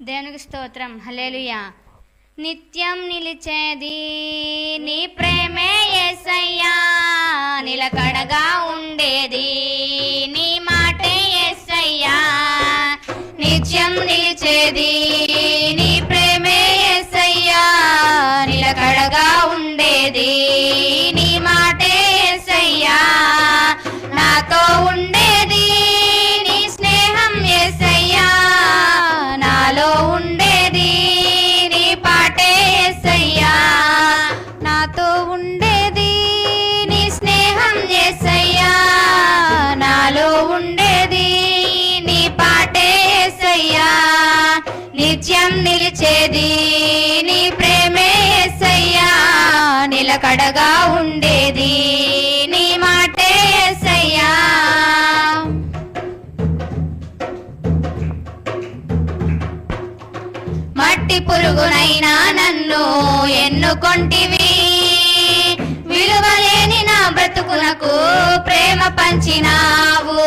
దేవునికి స్తోత్రం? హలేలుయ నిత్యం నిలిచేది నీ ప్రేమే యేసయ్యా నిలకడగా ఉండేది నీ మాటే యేసయ్యా నిత్యం నిలిచేది ఉండేది నీ స్నేహం యేసయ్యా నాలో ఉండేది నీ పాటే యేసయ్యా నిత్యం నిలిచేది నీ ప్రేమే యేసయ్యా నిలకడగా ఉండేది నీ మాటే యేసయ్యా మట్టి పురుగునైనా నన్ను ఎన్నుకొంటివి? విలువలేని నా బ్రతుకునకు ప్రేమ పంచినావు.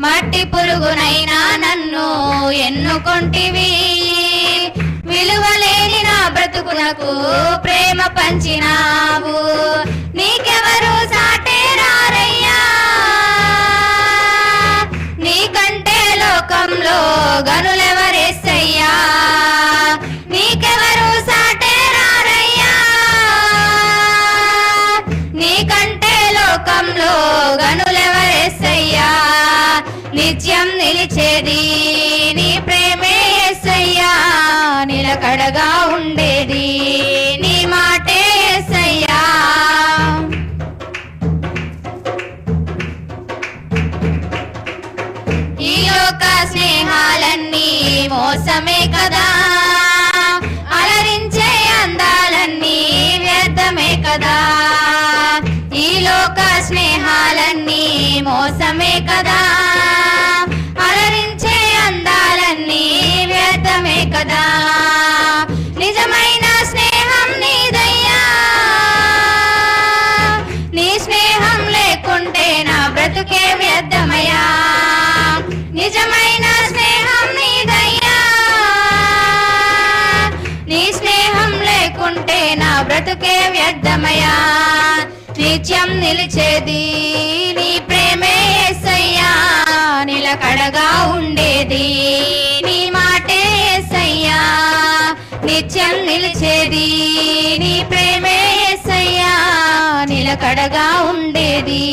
మట్టి పురుగునైనా నన్ను ఎన్నుకొంటివి. విలువలేని నా బ్రతుకునకు ప్రేమ పంచినావు. నీకెవరు సాటే రారయ్యా నీకంటే లోకంలో గను లోకంలో గనులెవరేసయ్యా? నిత్యం నిలిచేది నీ ప్రేమే ఎస్సయ్యా నిలకడగా ఉండేది నీ మాటే ఎస్సయ్యా ఈ యొక్క స్నేహాలన్నీ మోసమే కదా. మోసమే కదా. అలరించే అందాలన్నీ వ్యర్థమే కదా. నిజమైన స్నేహం నీదయ్యా. నీ స్నేహం లేకుంటే నా బ్రతుకే వ్యర్థమయ్యా. నిజమైన స్నేహం నీదయ్యా. నీ స్నేహం లేకుంటే నా బ్రతుకే వ్యర్థమయ్యా. నిత్యం నిలిచేది నీ ప్రేమే యేసయ్యా నిలకడగా ఉండేది నీ మాటే యేసయ్యా నిత్యం నిలిచేది నీ ప్రేమే యేసయ్యా నిలకడగా ఉండేది